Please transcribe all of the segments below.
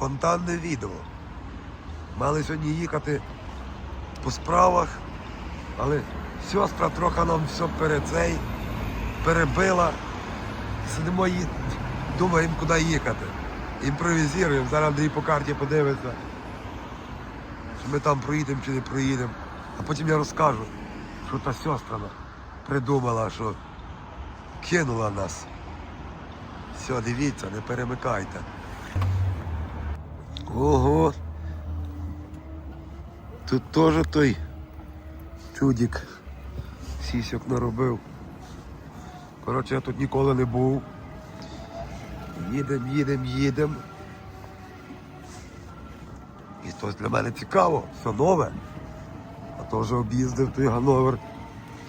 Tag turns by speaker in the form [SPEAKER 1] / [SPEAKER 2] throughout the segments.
[SPEAKER 1] Спонтанне відео. Мали сьогодні їхати по справах, але сестра трохи нам все перед цей перебила. Сидимо і думаємо, куди їхати. Імпровізуємо. Зараз Андрій по карті подивиться. Ми там проїдемо чи не проїдемо. А потім я розкажу, що та сестра придумала, що кинула нас. Все, дивіться, не перемикайте. Ого. Тут теж той чудик сісьок наробив. Коротше, я тут ніколи не був. Їдем, їдем, їдем. І то для мене цікаво, все нове. А то вже об'їздив той Гановер,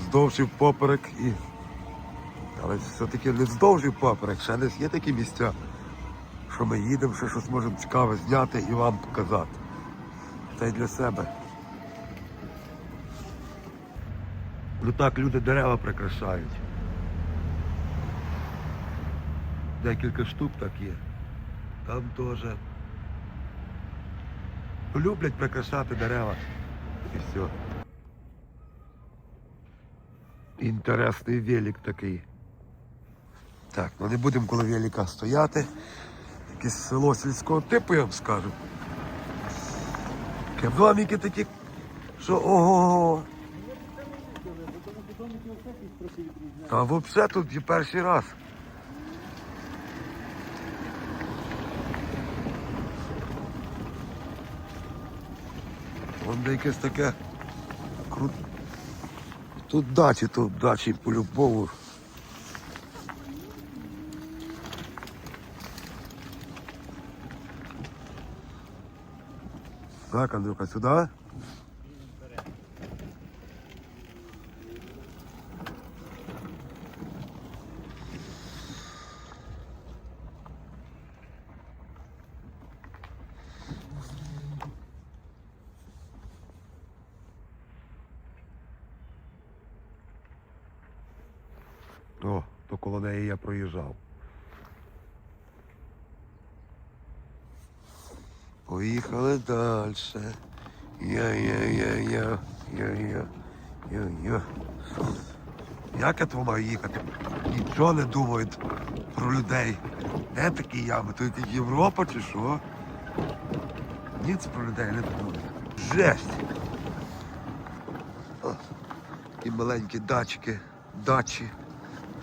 [SPEAKER 1] здовжив поперек і. Але все-таки не здовжив поперек, ще десь є такі місця, що ми їдемо, ще щось можемо цікаве зняти і вам показати. Та й для себе. Ну так люди дерева прикрашають. Декілька штук так є. Там теж. Люблять прикрашати дерева. І все. Інтересний велик такий. Так, ну не будемо коло велика стояти. Якесь село сільського типу, я вам скажу. Таке домики такі, що ого. Та взагалі тут є перший раз. Вон де якесь таке крут. Тут дачі, тут дачі по-любому. Так, Андрюха, сюди. О, то коло неї я проїжджав. Поїхали далі. Я-я-я-я. Я-я. Як я то маю їхати? Нічого не думають про людей. Де такі ями? То якась Європа чи що? Ніц про людей не думають. Жесть! І маленькі дачки, дачі.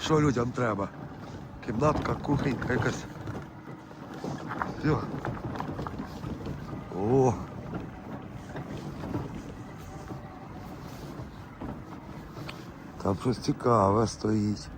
[SPEAKER 1] Що людям треба? Кімнатка, кухонька якась. Все. О. Там щось цікаве стоїть.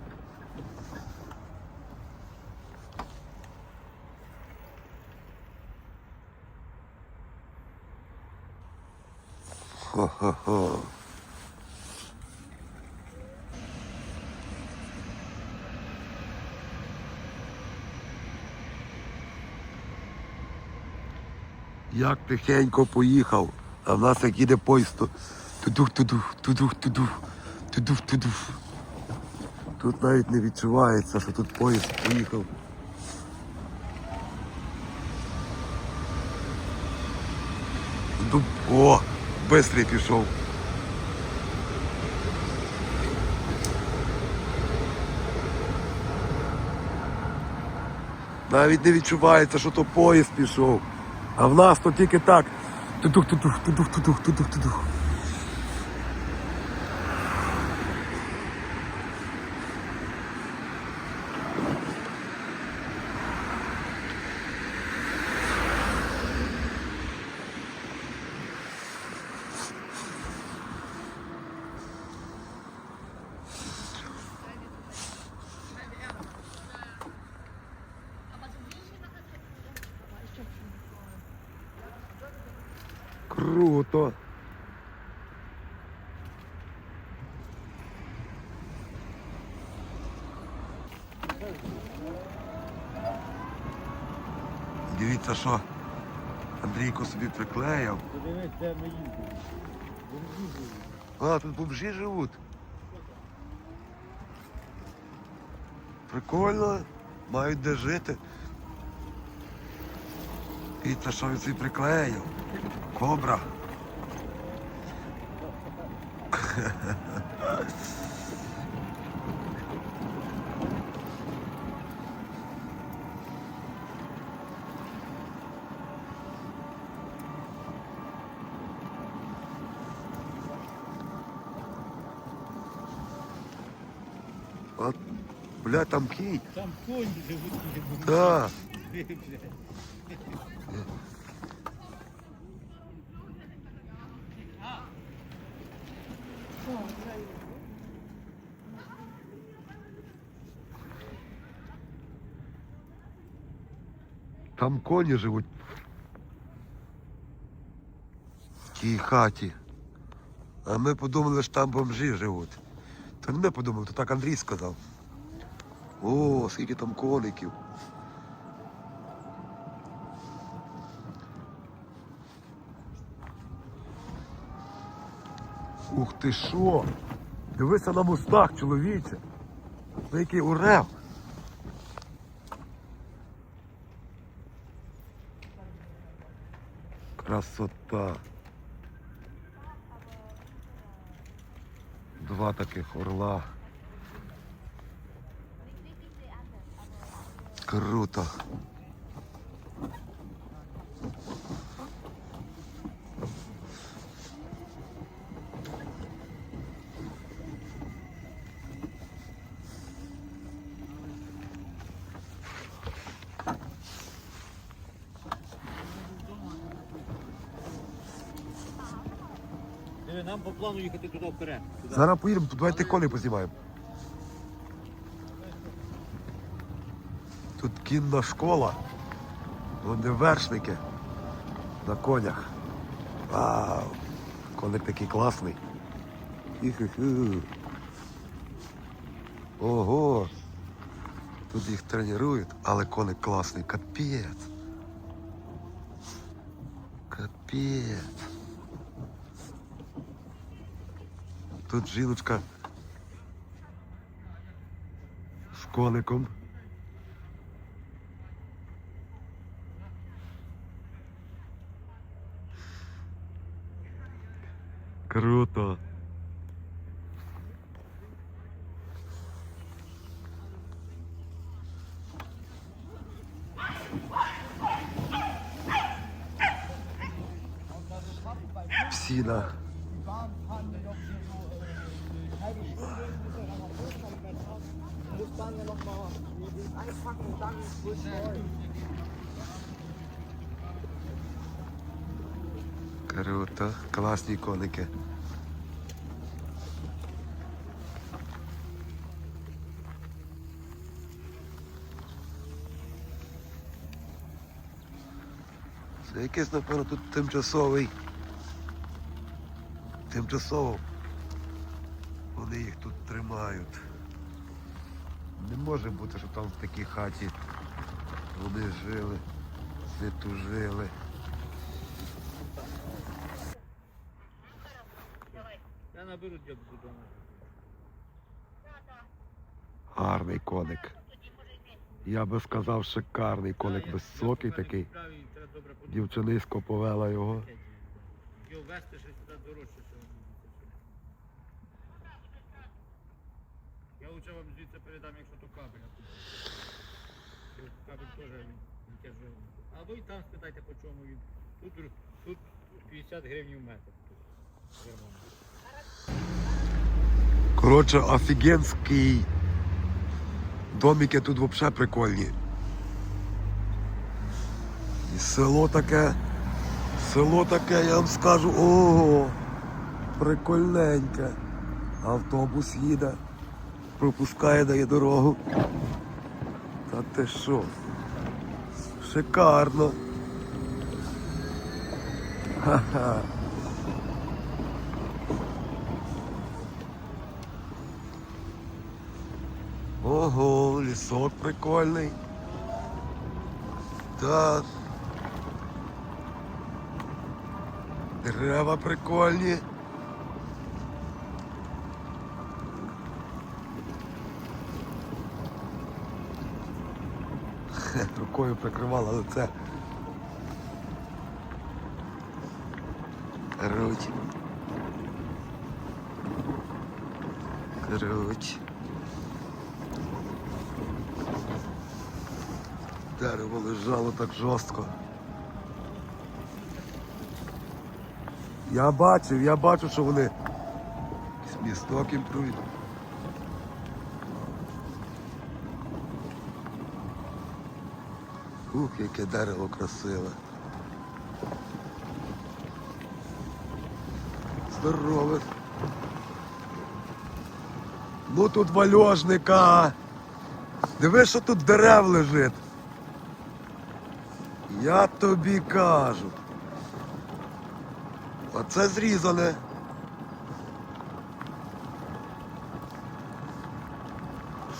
[SPEAKER 1] Як тихенько поїхав, а в нас як їде поїзд, тудух, тудух, тудух, тудух, тудух, тудух. Тут навіть не відчувається, що тут поїзд поїхав. О, бистрий пішов. Навіть не відчувається, що то поїзд пішов. А в нас тільки так. Тудух, тудух, тудух, тудух, тудух, тудух. Круто. Дивіться, що Андрійко собі приклеїв.
[SPEAKER 2] Подивись, де ми їздили.
[SPEAKER 1] А, тут бомжі живуть. Прикольно, мають де жити. І це що він собі приклеїв? Кобра. От, бля, там кінь.
[SPEAKER 2] Там коні живуть.
[SPEAKER 1] Так. Там коні живуть. В тій хаті. А ми подумали, що там бомжі живуть. То не ми подумали, то так Андрій сказав. О, скільки там коників. Ух ти що? Дивися на мустах, чоловіче. Який урев. Красота. Два таких орла. Круто.
[SPEAKER 2] Диви, Нам по плану їхати туди вперед. Туди.
[SPEAKER 1] Зараз поїдемо, давайте коней познімаємо. Тут кінна школа. Вони вершники на конях. Вау! Коник такий класний. Хі-хі-хі. Ого! Тут їх тренують, але коник класний. Капець. Капець. Тут жіночка з коником. Круто. Псина.
[SPEAKER 3] muss nochmal einpacken und dann neu.
[SPEAKER 1] Круто. Класні коники. Це якийсь, напевно, тут тимчасовий. Тимчасово. Вони їх тут тримають. Не може бути, що там в такій хаті вони жили, тужили.
[SPEAKER 2] Я наберу дядь додому.
[SPEAKER 1] Гарний коник. Я би сказав, шикарний коник, високий такий. Дівчинисько повела його.
[SPEAKER 2] Його вести щось туди дорожче, що він Я лучше вам звідси передам, якщо то кабель. Кабель теж тяжелий. А ви там спитайте, по чому він. Тут, тут 50 гривень в метр.
[SPEAKER 1] Коротше, офігенський. Домики тут взагалі прикольні. І село таке. Село таке, я вам скажу, ого, прикольненьке. Автобус їде, пропускає, дає дорогу. Та ти що? Шикарно. Ха-ха. Ого, лісок прикольний. Так. Дерева прикольні. рукою прикривала лице. Короче. Короче. Дерево лежало так жорстко. Я бачив, я бачу, що вони. Місток імпровізують. Ух, яке дерево красиве. Здорове. Ну тут вальожника. Диви, що тут дерев лежить. Я тобі кажу. Оце зрізане.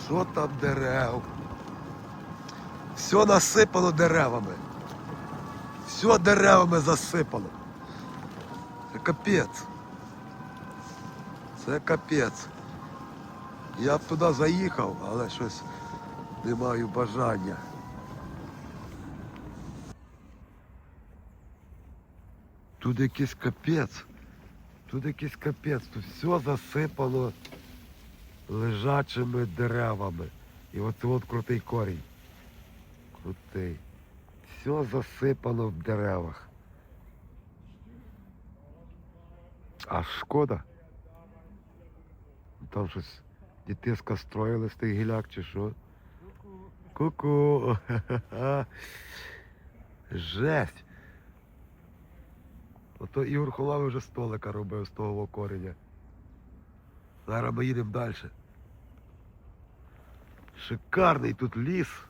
[SPEAKER 1] Що там дерев? Все насипано деревами. Все деревами засипано. Це капець. Це капець. Я б туди заїхав, але щось не маю бажання. Тут якийсь капець. Тут якийсь капець. Тут все засипано лежачими деревами. І от крутий корінь. Крутий. Все засипано в деревах. А шкода. Там щось дітиска строїли з тих гіляк чи що. Ку-ку. Жесть. Ото Ігор Холавий вже столика робив з того кореня. Зараз ми їдемо далі. Шикарний тут ліс.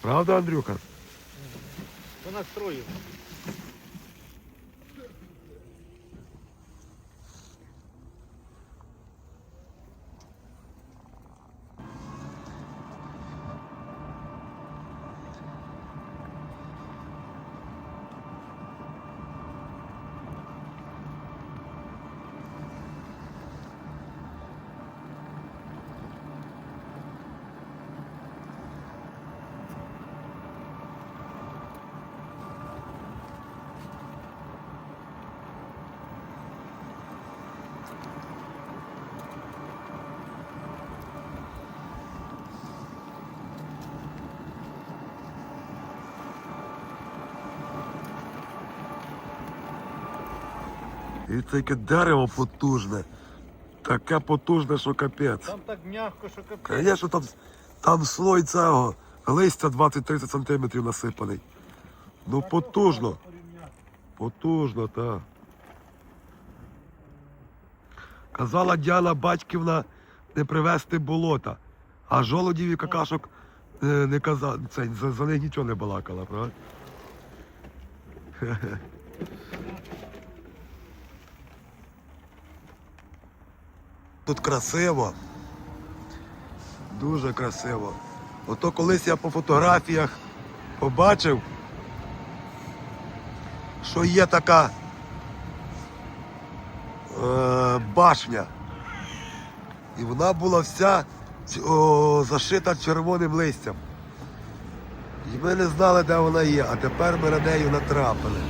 [SPEAKER 1] Правда, Андрюха?
[SPEAKER 2] По настрою.
[SPEAKER 1] І це яке дерево потужне. Таке потужне, що капець.
[SPEAKER 2] Там так м'яко, що капець.
[SPEAKER 1] Звісно, там, там слой цього листя 20-30 сантиметрів насипаний. Ну потужно. Потужно, так. Казала Діана Батьківна не привезти болота, а жолодів і какашок е, не казала. Це, за, за них нічого не балакала, правда? Тут красиво. Дуже красиво. Ото колись я по фотографіях побачив, що є така е, башня. І вона була вся о, зашита червоним листям. І ми не знали, де вона є, а тепер ми на неї натрапили.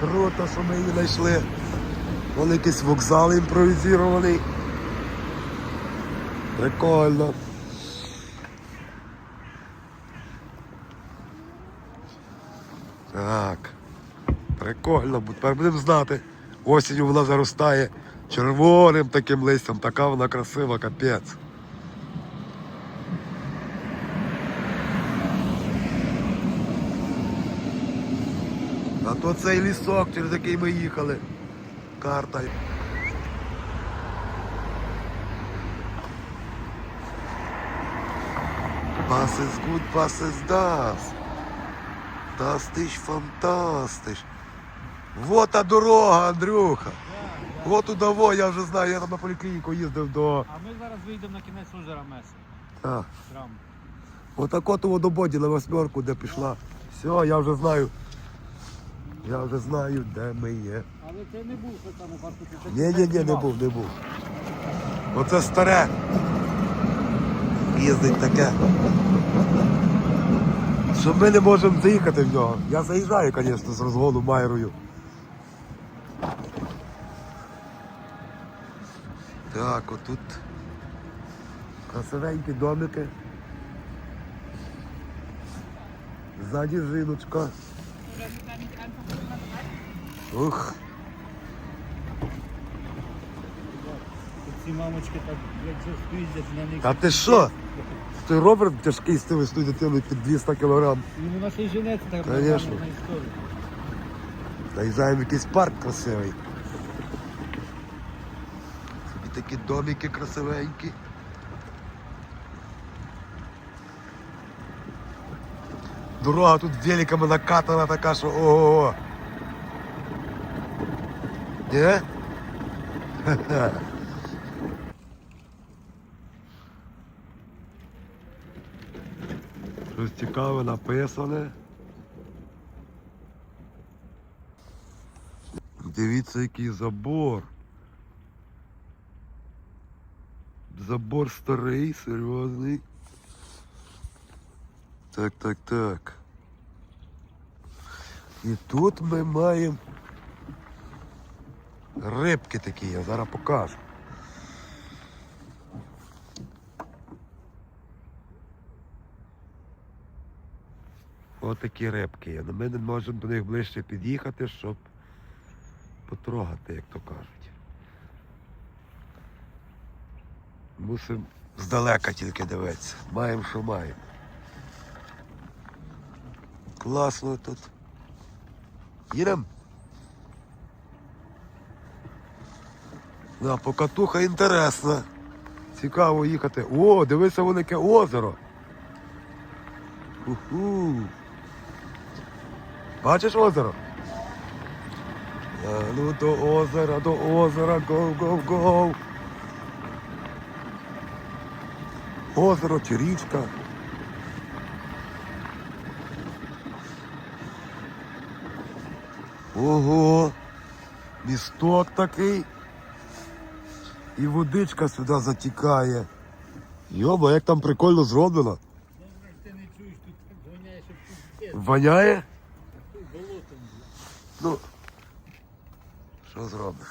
[SPEAKER 1] Круто, що ми її знайшли. Вон якийсь вокзал імпровізований. Прикольно. Так. Прикольно, тепер будемо знати. Осінню вона заростає червоним таким листям, така вона красива, капець. А то цей лісок, через який ми їхали. Карта. Was ist gut, was ist das? Das ist фантастиш. Вот та дорога, Андрюха. Вот удово, я вже знаю, я там на поліклініку їздив до.
[SPEAKER 2] А ми зараз вийдемо на кінець озера Меси. Храм.
[SPEAKER 1] отак от у водободі на восьмерку, де пішла. Все, я вже знаю. Я вже знаю, де ми є.
[SPEAKER 2] Але це не був Степан Баркут.
[SPEAKER 1] Ні, ні, ні, не був, не був. Оце старе. Їздить таке. Що ми не можемо заїхати в нього. Я заїжджаю, звісно, з розгону майрою. Так, отут красивенькі домики. Ззаді жиночка. Ух.
[SPEAKER 2] Ці мамочки так, як стоїть на них.
[SPEAKER 1] та ти що? Той ровер тяжкий з тими стою дитиною під 200 кілограм.
[SPEAKER 2] Ну, вона ще й женеться так
[SPEAKER 1] Конечно.
[SPEAKER 2] нормально на історію.
[SPEAKER 1] Наїжджаємо якийсь парк красивий. Собі такі домики красивенькі. Дорога тут великами накатана така, що ого. Ні? Ха-ха. Щось цікаве написане. Дивіться, який забор. Забор старий, серйозний. Так, так, так. І тут ми маємо рибки такі, я зараз покажу. Ось такі рибки є. Ну, Ми не можемо до них ближче під'їхати, щоб потрогати, як то кажуть. Мусимо здалека тільки дивитися. Маємо, що маємо. Класно тут. Їдем? Да, покатуха інтересна. Цікаво їхати. О, дивися, воно яке озеро. Уху. Бачиш озеро? Ну до озера, до озера, гоу, гоу, гоу. Озеро чи річка. Ого, місток такий. І водичка сюди затікає. Йоба, як там прикольно зроблено.
[SPEAKER 2] Добре, ти не чуєш, тут так гоняє, щоб тут є.
[SPEAKER 1] Воняє?
[SPEAKER 2] Тут болотом.
[SPEAKER 1] Ну, що зробиш?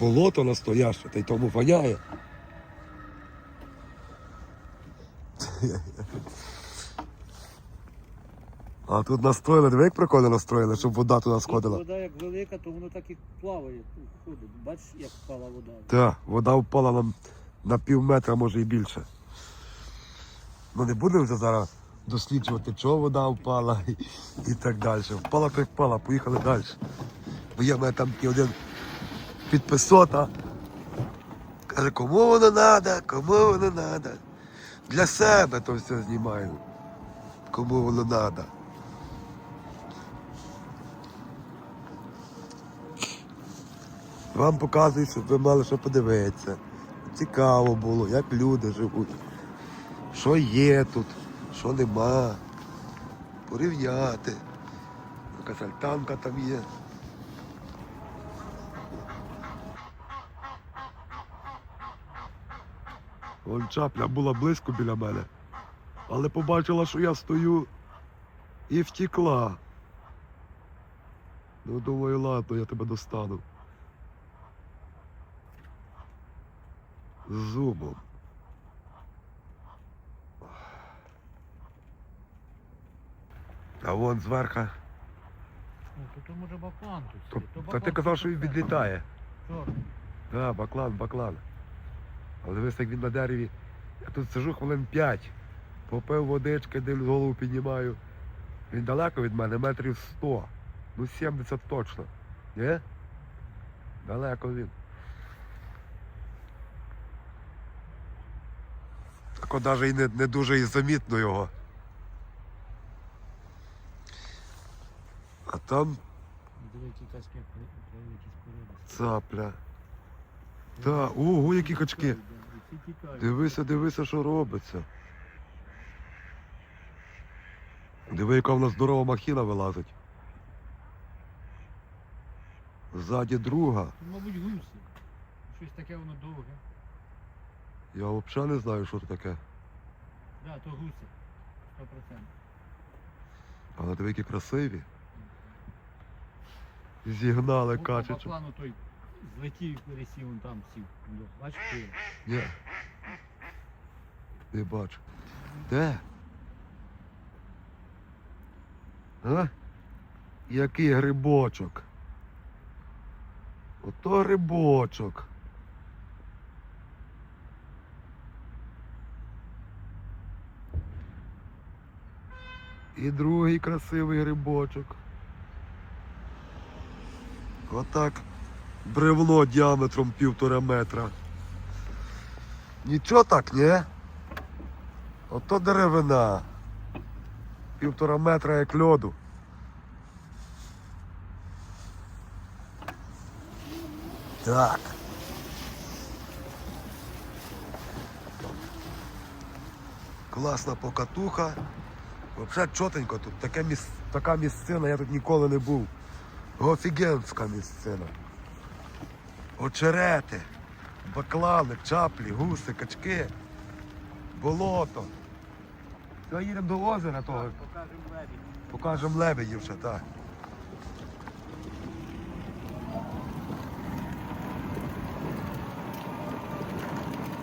[SPEAKER 1] Болото настояще, та й тому воняє. А тут настроїли, диви, як прикольно настроїли, щоб вода туди
[SPEAKER 2] Тут
[SPEAKER 1] сходила.
[SPEAKER 2] вода як велика, то воно так і плаває, ходить. Бачиш, як впала вода.
[SPEAKER 1] Так, вода впала нам на пів метра, може і більше. Ну не будемо вже зараз досліджувати, чого вода впала і, і так далі. Впала, як впала, поїхали далі. Бо є в мене там такий один підписота. Каже, кому воно треба, кому воно треба. Для себе то все знімаю. Кому воно треба. Вам показую, щоб ви мали що подивитися. Цікаво було, як люди живуть. Що є тут, що нема. Порівняти. Якась альтанка там є. Вон чапля була близько біля мене, але побачила, що я стою і втекла. Ну, думаю, ладно, я тебе достану. Зубом. А вон зверху.
[SPEAKER 2] Ну, то, то може баклан тут.
[SPEAKER 1] То,
[SPEAKER 2] сидить. То
[SPEAKER 1] та ти казав, що він
[SPEAKER 2] 100%.
[SPEAKER 1] відлітає.
[SPEAKER 2] Чорт.
[SPEAKER 1] Так, баклан, баклан. Але дивись, як він на дереві. Я тут сижу хвилин 5. Попив водички, дивлюсь, голову піднімаю. Він далеко від мене, метрів 100. Ну 70 точно. Ні? Далеко він. Так от навіть і не, не дуже і замітно його. Там
[SPEAKER 2] Диви, які качки споруди.
[SPEAKER 1] цапля. Та, ого, які качки. Дивися, дивися, що робиться. Диви, яка в нас здорова махіна вилазить. Ззаді друга.
[SPEAKER 2] Мабуть, гуси. Щось таке воно довге.
[SPEAKER 1] Я взагалі не знаю, що це таке.
[SPEAKER 2] Да, то гуси. 100%.
[SPEAKER 1] Але диви, які красиві. Зігнали
[SPEAKER 2] О, по
[SPEAKER 1] качечок.
[SPEAKER 2] баклану той злетів і пересів, он там сів. Ну, Бачиш, ти?
[SPEAKER 1] Ні. Не бачу. Де? А? Який грибочок? Ото грибочок. І другий красивий грибочок. Отак бревно діаметром півтора метра. Нічого так, ні? Ото деревина. Півтора метра як льоду. Так. Класна покатуха. Взагалі чотенько тут. Таке міс... Така місцина, я тут ніколи не був. Офігенська місцина. Очерети, баклани, чаплі, гуси, качки, болото. Все, їдемо до озера того.
[SPEAKER 2] Покажемо лебідь.
[SPEAKER 1] Покажемо лебедів ще, так.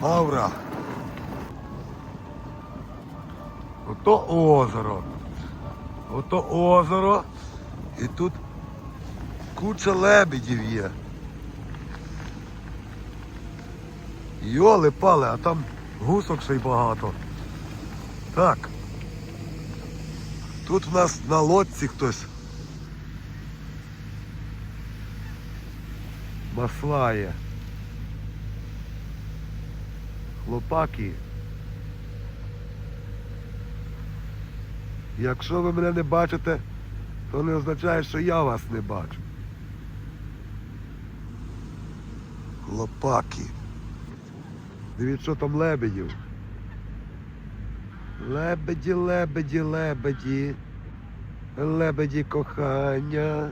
[SPEAKER 1] Маура. Ото озеро. Ото озеро. І тут куча лебедів є. Йоли пали, а там гусок ще й багато. Так. Тут в нас на лодці хтось маслає. Хлопаки. Якщо ви мене не бачите, то не означає, що я вас не бачу. Хлопаки. Дивіться, що там лебедів. Лебеді, лебеді, лебеді. Лебеді кохання.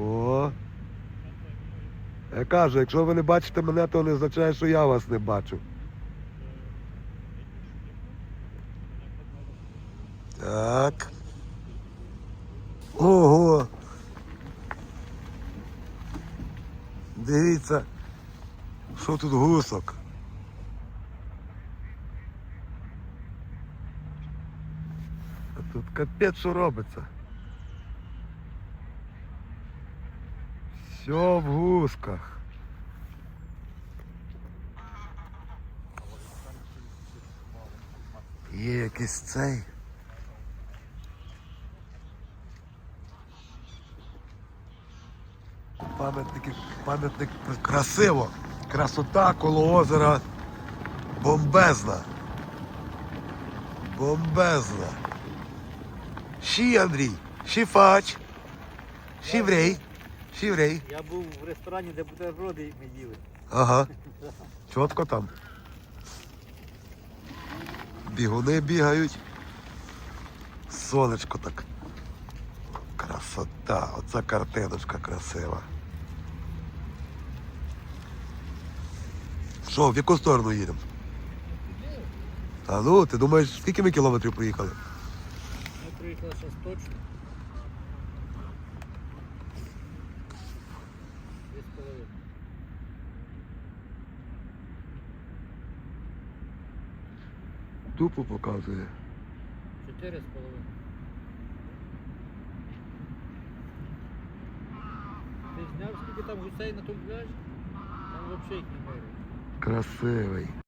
[SPEAKER 1] О. Я кажу, якщо ви не бачите мене, то не означає, що я вас не бачу. Так. Ого. Дивіться, що тут гусок. А тут капець що робиться. Все в гусках. Є якийсь цей. Пам'ятники, пам'ятник красиво. Красота коло озера бомбезна. Бомбезна. Ші, Андрій, ші фач, ші врей, ші врей.
[SPEAKER 2] Я був в ресторані, де бутерброди ми їли.
[SPEAKER 1] Ага. Чітко там. Бігуни бігають. Сонечко так. Красота. Оця картиночка красива. Що, в яку сторону їдемо? А ну, ти думаєш, скільки ми кілометрів проїхали?
[SPEAKER 2] Ми приїхали зараз точно.
[SPEAKER 1] Тупо показує.
[SPEAKER 2] Чотири з половиною. Ти зняв, скільки там гусей на тому пляжі? Там взагалі їх немає.
[SPEAKER 1] Красивий.